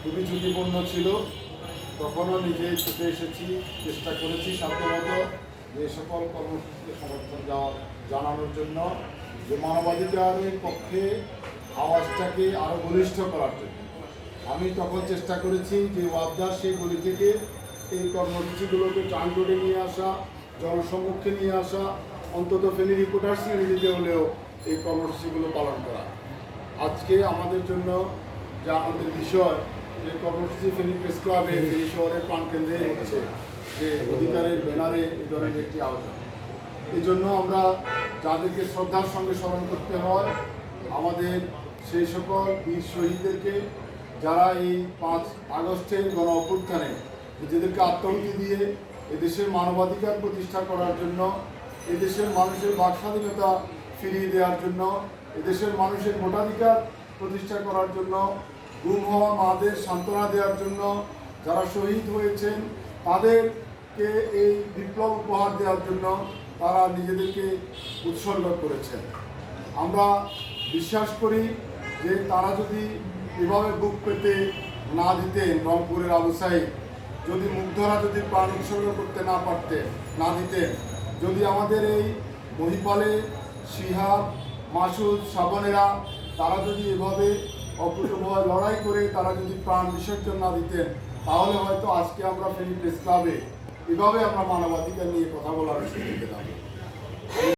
খুবই ঝুঁকিপূর্ণ ছিল। তখনও নিজে ছুটে এসেছি, চেষ্টা করেছি সাধ্যমতো যে সকল কর্মসূচিকে সমর্থন জানানোর জন্য। যে মানবাধিকারের পক্ষে আওয়াজটাকে আরও বলিষ্ঠ করার জন্য। আমি তখন চেষ্টা করেছি যে ওয়াবদার সেই গলি থেকে এই কর্মসূচিগুলোকে টান করে নিয়ে আসা, জনসম্মুখে নিয়ে আসা, অন্তত ফেনী রিপোর্টার শ্রেণীতে হলেও এই কর্মসূচিগুলো পালন করা। আজকে আমাদের জন্য যা আমাদের বিষয় যে কর্মসূচি ফেনী প্রেস ক্লাবে ফেনী শহরের প্রাণকেন্দ্রে হচ্ছে যে অধিকারের ব্যানারে এই ধরনের একটি আলোচনা এই জন্য আমরা যাদেরকে শ্রদ্ধার সঙ্গে স্মরণ করতে হয় আমাদের সেই সকল বীর শহীদদেরকে যারা এই পাঁচ আগস্টের গণ অভ্যুত্থানে নিজেদেরকে আত্মাহুতি দিয়ে এদেশের মানবাধিকার প্রতিষ্ঠা করার জন্য এদেশের মানুষের বাক স্বাধীনতা ফিরিয়ে দেওয়ার জন্য এদেশের মানুষের ভোটাধিকার প্রতিষ্ঠা করার জন্য গুম হওয়া মাদের সান্ত্বনা দেওয়ার জন্য যারা শহীদ হয়েছেন, তাদেরকে এই বিপ্লব উপহার দেওয়ার জন্য তারা নিজেদেরকে উৎসর্গ করেছেন। আমরা বিশ্বাস করি যে তারা যদি এভাবে বুক পেতে না দিতেন, রংপুরের সাইদ, যদি মুগ্ধরা যদি প্রাণ উৎসর্গ করতে না পারতেন না দিতেন, যদি আমাদের এই মহিপালে শিহাব, মাসুদ সাবানেরা তারা যদি এভাবে অকুতভয় লড়াই করে তারা যদি প্রাণ বিসর্জন না দিতেন, তাহলে হয়তো আজকে আমরা ফেনী প্রেস ক্লাবে এভাবে আমরা মানবাধিকার নিয়ে কথা বলার সুযোগ পেতাম।